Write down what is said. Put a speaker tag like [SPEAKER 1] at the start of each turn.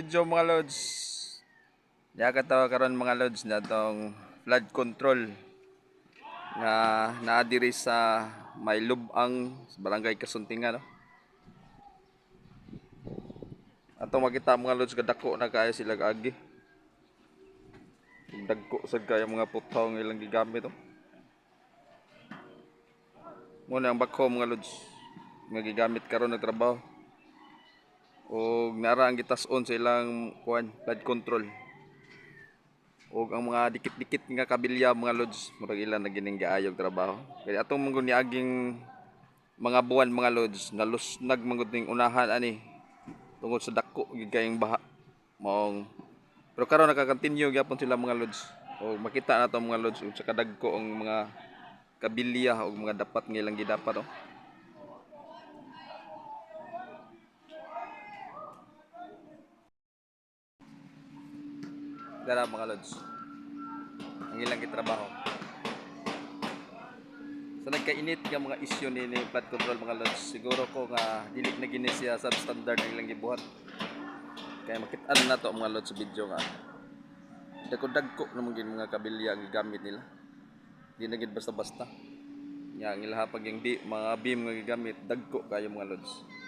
[SPEAKER 1] Video mga lods. Ya katawa karon mga lods na tong flood control nga naa diri sa may lubang barangay Kasuntingan no. Ato makita mga lods kadako na kaya sila agi. Dagko sad kaya mga putaw nga ilang gigamit oh. Muna ang bakho mga lods nga gigamit karon na trabaho ug nara ang gitas-on sa ilang kuan flood control. Ug ang mga dikit-dikit nga kabilya mga lods murag ilan na gining gaayog trabaho. Kaya atong manggon ni aging mga buwan mga lods nalusnag mangod ning unahan ani tungod sa dako gid kayong baha. Maong pero karon naka-continue gyapon sila mga lods. O makita na to mga lods ug sa kadagko ang mga kabilya ug mga dapat nga ilang gidapat oh. Dara mga lods. Ang ilang gitrabaho. Sa nagkainit nga mga isyu ni, ni flood control mga lods, siguro ko nga dili na gini siya substandard ang ilang gibuhat. Kaya makitaan na to mga lods sa video nga. Dagko-dagko naman gin mga kabilya ang gigamit nila. Di na gid basta-basta. Nga ang ilaha pag yung di, mga beam nga gigamit, dagko kayo mga lods.